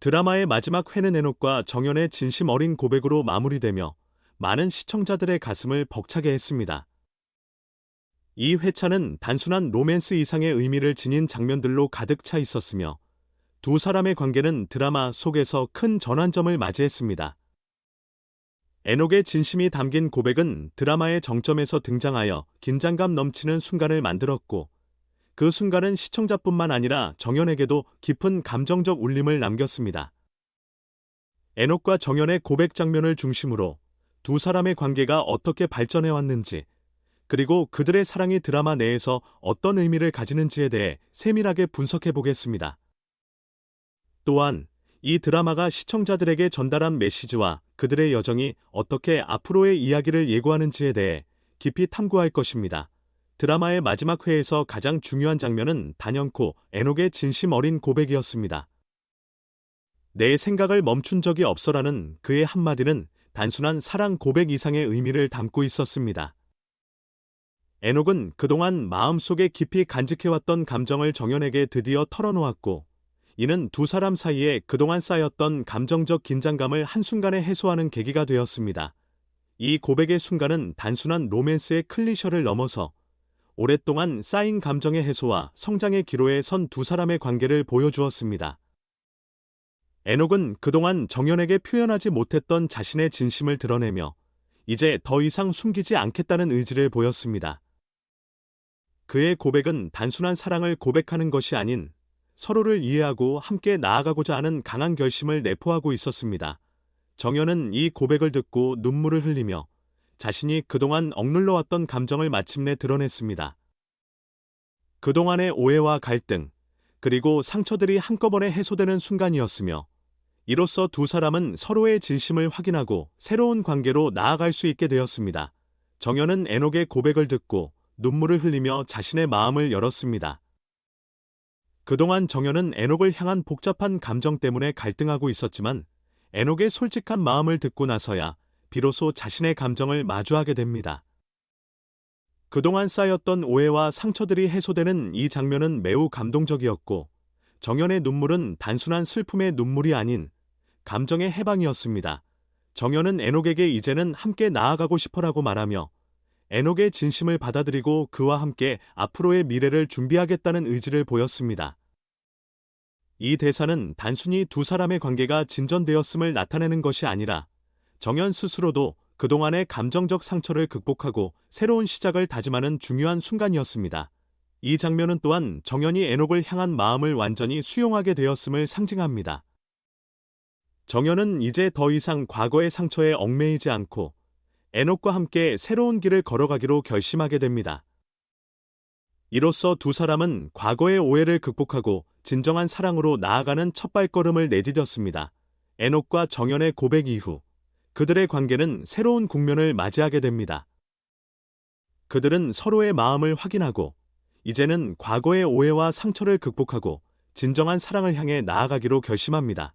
드라마의 마지막 회는 에녹과 정연의 진심 어린 고백으로 마무리되며 많은 시청자들의 가슴을 벅차게 했습니다. 이 회차는 단순한 로맨스 이상의 의미를 지닌 장면들로 가득 차 있었으며 두 사람의 관계는 드라마 속에서 큰 전환점을 맞이했습니다. 에녹의 진심이 담긴 고백은 드라마의 정점에서 등장하여 긴장감 넘치는 순간을 만들었고 그 순간은 시청자뿐만 아니라 정연에게도 깊은 감정적 울림을 남겼습니다. 에녹과 정연의 고백 장면을 중심으로 두 사람의 관계가 어떻게 발전해 왔는지, 그리고 그들의 사랑이 드라마 내에서 어떤 의미를 가지는지에 대해 세밀하게 분석해 보겠습니다. 또한 이 드라마가 시청자들에게 전달한 메시지와 그들의 여정이 어떻게 앞으로의 이야기를 예고하는지에 대해 깊이 탐구할 것입니다. 드라마의 마지막 회에서 가장 중요한 장면은 단연코 에녹의 진심 어린 고백이었습니다. 내 생각을 멈춘 적이 없어라는 그의 한마디는 단순한 사랑 고백 이상의 의미를 담고 있었습니다. 에녹은 그동안 마음속에 깊이 간직해왔던 감정을 정연에게 드디어 털어놓았고, 이는 두 사람 사이에 그동안 쌓였던 감정적 긴장감을 한순간에 해소하는 계기가 되었습니다. 이 고백의 순간은 단순한 로맨스의 클리셔를 넘어서 오랫동안 쌓인 감정의 해소와 성장의 기로에 선 두 사람의 관계를 보여주었습니다. 에녹은 그동안 정연에게 표현하지 못했던 자신의 진심을 드러내며 이제 더 이상 숨기지 않겠다는 의지를 보였습니다. 그의 고백은 단순한 사랑을 고백하는 것이 아닌 서로를 이해하고 함께 나아가고자 하는 강한 결심을 내포하고 있었습니다. 정연은 이 고백을 듣고 눈물을 흘리며 자신이 그동안 억눌러왔던 감정을 마침내 드러냈습니다. 그동안의 오해와 갈등, 그리고 상처들이 한꺼번에 해소되는 순간이었으며, 이로써 두 사람은 서로의 진심을 확인하고 새로운 관계로 나아갈 수 있게 되었습니다. 정연은 에녹의 고백을 듣고 눈물을 흘리며 자신의 마음을 열었습니다. 그동안 정연은 에녹을 향한 복잡한 감정 때문에 갈등하고 있었지만 에녹의 솔직한 마음을 듣고 나서야 비로소 자신의 감정을 마주하게 됩니다. 그동안 쌓였던 오해와 상처들이 해소되는 이 장면은 매우 감동적이었고 정연의 눈물은 단순한 슬픔의 눈물이 아닌 감정의 해방이었습니다. 정연은 에녹에게 이제는 함께 나아가고 싶어라고 말하며 에녹의 진심을 받아들이고 그와 함께 앞으로의 미래를 준비하겠다는 의지를 보였습니다. 이 대사는 단순히 두 사람의 관계가 진전되었음을 나타내는 것이 아니라 정연 스스로도 그동안의 감정적 상처를 극복하고 새로운 시작을 다짐하는 중요한 순간이었습니다. 이 장면은 또한 정연이 에녹을 향한 마음을 완전히 수용하게 되었음을 상징합니다. 정연은 이제 더 이상 과거의 상처에 얽매이지 않고 에녹과 함께 새로운 길을 걸어가기로 결심하게 됩니다. 이로써 두 사람은 과거의 오해를 극복하고 진정한 사랑으로 나아가는 첫 발걸음을 내디뎠습니다. 에녹과 정연의 고백 이후 그들의 관계는 새로운 국면을 맞이하게 됩니다. 그들은 서로의 마음을 확인하고 이제는 과거의 오해와 상처를 극복하고 진정한 사랑을 향해 나아가기로 결심합니다.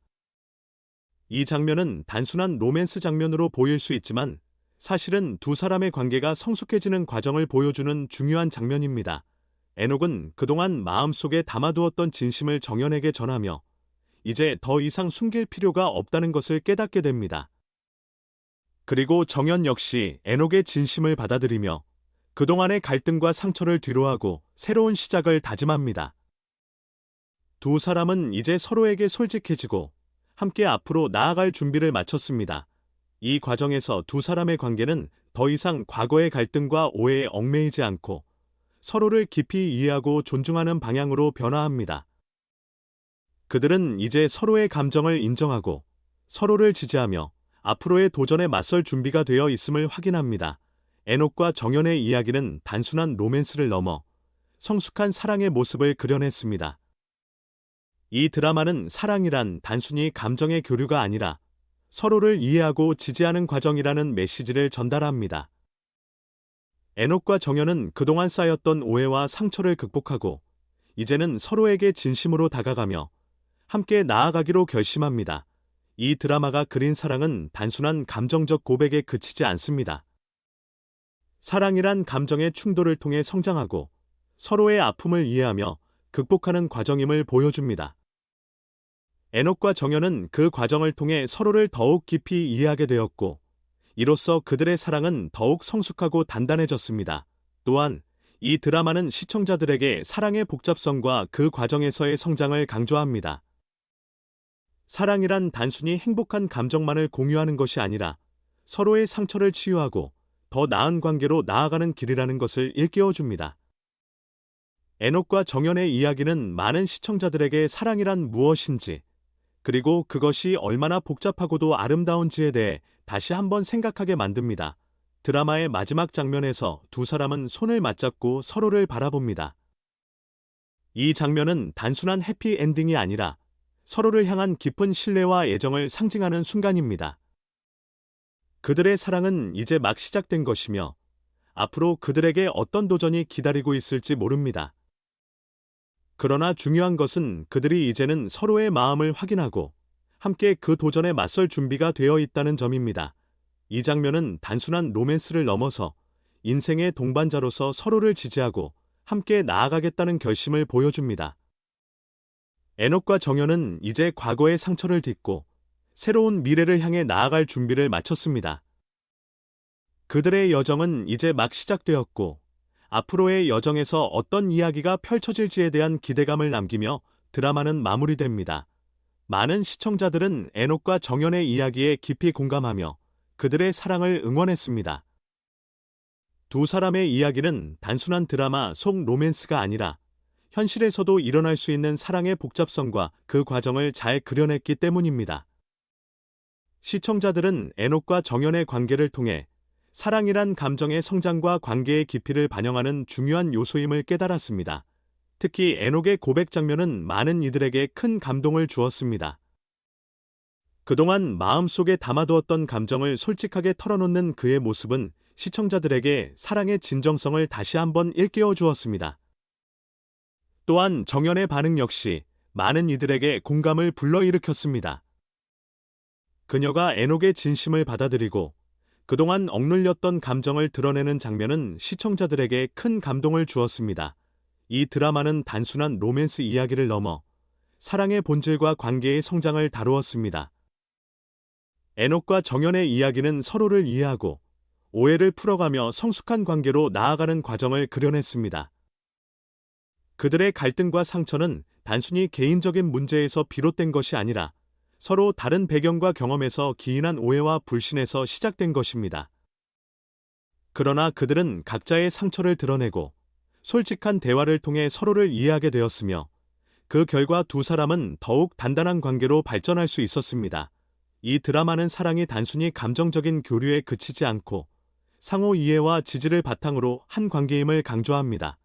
이 장면은 단순한 로맨스 장면으로 보일 수 있지만 사실은 두 사람의 관계가 성숙해지는 과정을 보여주는 중요한 장면입니다. 에녹은 그동안 마음속에 담아두었던 진심을 정연에게 전하며 이제 더 이상 숨길 필요가 없다는 것을 깨닫게 됩니다. 그리고 정연 역시 에녹의 진심을 받아들이며 그동안의 갈등과 상처를 뒤로하고 새로운 시작을 다짐합니다. 두 사람은 이제 서로에게 솔직해지고 함께 앞으로 나아갈 준비를 마쳤습니다. 이 과정에서 두 사람의 관계는 더 이상 과거의 갈등과 오해에 얽매이지 않고 서로를 깊이 이해하고 존중하는 방향으로 변화합니다. 그들은 이제 서로의 감정을 인정하고 서로를 지지하며 앞으로의 도전에 맞설 준비가 되어 있음을 확인합니다. 에녹과 정연의 이야기는 단순한 로맨스를 넘어 성숙한 사랑의 모습을 그려냈습니다. 이 드라마는 사랑이란 단순히 감정의 교류가 아니라 서로를 이해하고 지지하는 과정이라는 메시지를 전달합니다. 에녹과 정연은 그동안 쌓였던 오해와 상처를 극복하고 이제는 서로에게 진심으로 다가가며 함께 나아가기로 결심합니다. 이 드라마가 그린 사랑은 단순한 감정적 고백에 그치지 않습니다. 사랑이란 감정의 충돌을 통해 성장하고 서로의 아픔을 이해하며 극복하는 과정임을 보여줍니다. 에녹과 정연은 그 과정을 통해 서로를 더욱 깊이 이해하게 되었고, 이로써 그들의 사랑은 더욱 성숙하고 단단해졌습니다. 또한 이 드라마는 시청자들에게 사랑의 복잡성과 그 과정에서의 성장을 강조합니다. 사랑이란 단순히 행복한 감정만을 공유하는 것이 아니라 서로의 상처를 치유하고 더 나은 관계로 나아가는 길이라는 것을 일깨워 줍니다. 에녹과 정연의 이야기는 많은 시청자들에게 사랑이란 무엇인지, 그리고 그것이 얼마나 복잡하고도 아름다운지에 대해 다시 한번 생각하게 만듭니다. 드라마의 마지막 장면에서 두 사람은 손을 맞잡고 서로를 바라봅니다. 이 장면은 단순한 해피 엔딩이 아니라 서로를 향한 깊은 신뢰와 애정을 상징하는 순간입니다. 그들의 사랑은 이제 막 시작된 것이며 앞으로 그들에게 어떤 도전이 기다리고 있을지 모릅니다. 그러나 중요한 것은 그들이 이제는 서로의 마음을 확인하고 함께 그 도전에 맞설 준비가 되어 있다는 점입니다. 이 장면은 단순한 로맨스를 넘어서 인생의 동반자로서 서로를 지지하고 함께 나아가겠다는 결심을 보여줍니다. 에녹과 정연은 이제 과거의 상처를 딛고 새로운 미래를 향해 나아갈 준비를 마쳤습니다. 그들의 여정은 이제 막 시작되었고 앞으로의 여정에서 어떤 이야기가 펼쳐질지에 대한 기대감을 남기며 드라마는 마무리됩니다. 많은 시청자들은 에녹과 정연의 이야기에 깊이 공감하며 그들의 사랑을 응원했습니다. 두 사람의 이야기는 단순한 드라마 속 로맨스가 아니라 현실에서도 일어날 수 있는 사랑의 복잡성과 그 과정을 잘 그려냈기 때문입니다. 시청자들은 에녹과 정연의 관계를 통해 사랑이란 감정의 성장과 관계의 깊이를 반영하는 중요한 요소임을 깨달았습니다. 특히 에녹의 고백 장면은 많은 이들에게 큰 감동을 주었습니다. 그동안 마음속에 담아두었던 감정을 솔직하게 털어놓는 그의 모습은 시청자들에게 사랑의 진정성을 다시 한번 일깨워 주었습니다. 또한 정연의 반응 역시 많은 이들에게 공감을 불러일으켰습니다. 그녀가 에녹의 진심을 받아들이고 그동안 억눌렸던 감정을 드러내는 장면은 시청자들에게 큰 감동을 주었습니다. 이 드라마는 단순한 로맨스 이야기를 넘어 사랑의 본질과 관계의 성장을 다루었습니다. 에녹과 정연의 이야기는 서로를 이해하고 오해를 풀어가며 성숙한 관계로 나아가는 과정을 그려냈습니다. 그들의 갈등과 상처는 단순히 개인적인 문제에서 비롯된 것이 아니라 서로 다른 배경과 경험에서 기인한 오해와 불신에서 시작된 것입니다. 그러나 그들은 각자의 상처를 드러내고 솔직한 대화를 통해 서로를 이해하게 되었으며 그 결과 두 사람은 더욱 단단한 관계로 발전할 수 있었습니다. 이 드라마는 사랑이 단순히 감정적인 교류에 그치지 않고 상호 이해와 지지를 바탕으로 한 관계임을 강조합니다.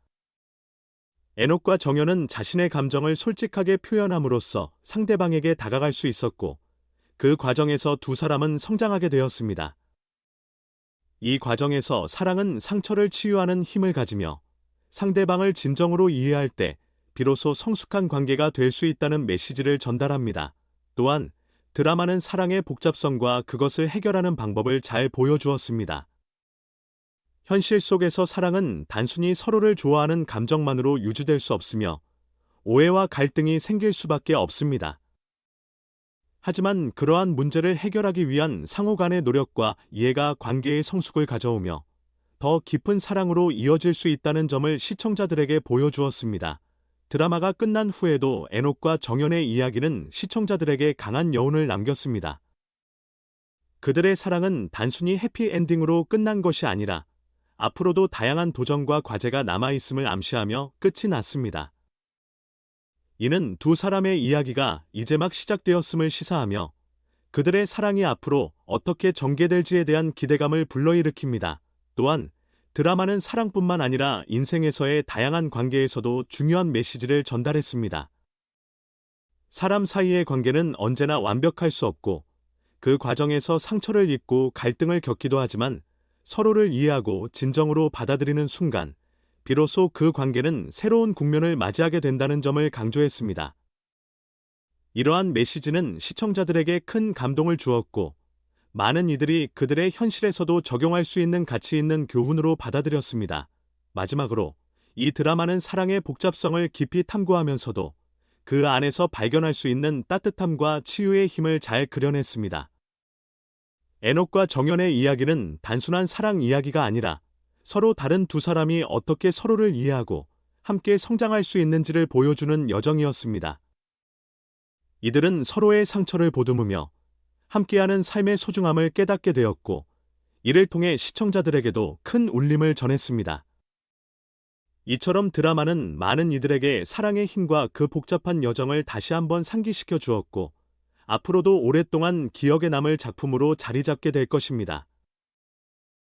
에녹과 정연은 자신의 감정을 솔직하게 표현함으로써 상대방에게 다가갈 수 있었고 그 과정에서 두 사람은 성장하게 되었습니다. 이 과정에서 사랑은 상처를 치유하는 힘을 가지며 상대방을 진정으로 이해할 때 비로소 성숙한 관계가 될 수 있다는 메시지를 전달합니다. 또한 드라마는 사랑의 복잡성과 그것을 해결하는 방법을 잘 보여주었습니다. 현실 속에서 사랑은 단순히 서로를 좋아하는 감정만으로 유지될 수 없으며 오해와 갈등이 생길 수밖에 없습니다. 하지만 그러한 문제를 해결하기 위한 상호 간의 노력과 이해가 관계의 성숙을 가져오며 더 깊은 사랑으로 이어질 수 있다는 점을 시청자들에게 보여주었습니다. 드라마가 끝난 후에도 에녹과 정연의 이야기는 시청자들에게 강한 여운을 남겼습니다. 그들의 사랑은 단순히 해피엔딩으로 끝난 것이 아니라 앞으로도 다양한 도전과 과제가 남아있음을 암시하며 끝이 났습니다. 이는 두 사람의 이야기가 이제 막 시작되었음을 시사하며 그들의 사랑이 앞으로 어떻게 전개될지에 대한 기대감을 불러일으킵니다. 또한 드라마는 사랑뿐만 아니라 인생에서의 다양한 관계에서도 중요한 메시지를 전달했습니다. 사람 사이의 관계는 언제나 완벽할 수 없고 그 과정에서 상처를 입고 갈등을 겪기도 하지만 서로를 이해하고 진정으로 받아들이는 순간 비로소 그 관계는 새로운 국면을 맞이하게 된다는 점을 강조했습니다. 이러한 메시지는 시청자들에게 큰 감동을 주었고 많은 이들이 그들의 현실에서도 적용할 수 있는 가치 있는 교훈으로 받아들였습니다. 마지막으로 이 드라마는 사랑의 복잡성을 깊이 탐구하면서도 그 안에서 발견할 수 있는 따뜻함과 치유의 힘을 잘 그려냈습니다. 에녹과 정연의 이야기는 단순한 사랑 이야기가 아니라 서로 다른 두 사람이 어떻게 서로를 이해하고 함께 성장할 수 있는지를 보여주는 여정이었습니다. 이들은 서로의 상처를 보듬으며 함께하는 삶의 소중함을 깨닫게 되었고, 이를 통해 시청자들에게도 큰 울림을 전했습니다. 이처럼 드라마는 많은 이들에게 사랑의 힘과 그 복잡한 여정을 다시 한번 상기시켜 주었고, 앞으로도 오랫동안 기억에 남을 작품으로 자리 잡게 될 것입니다.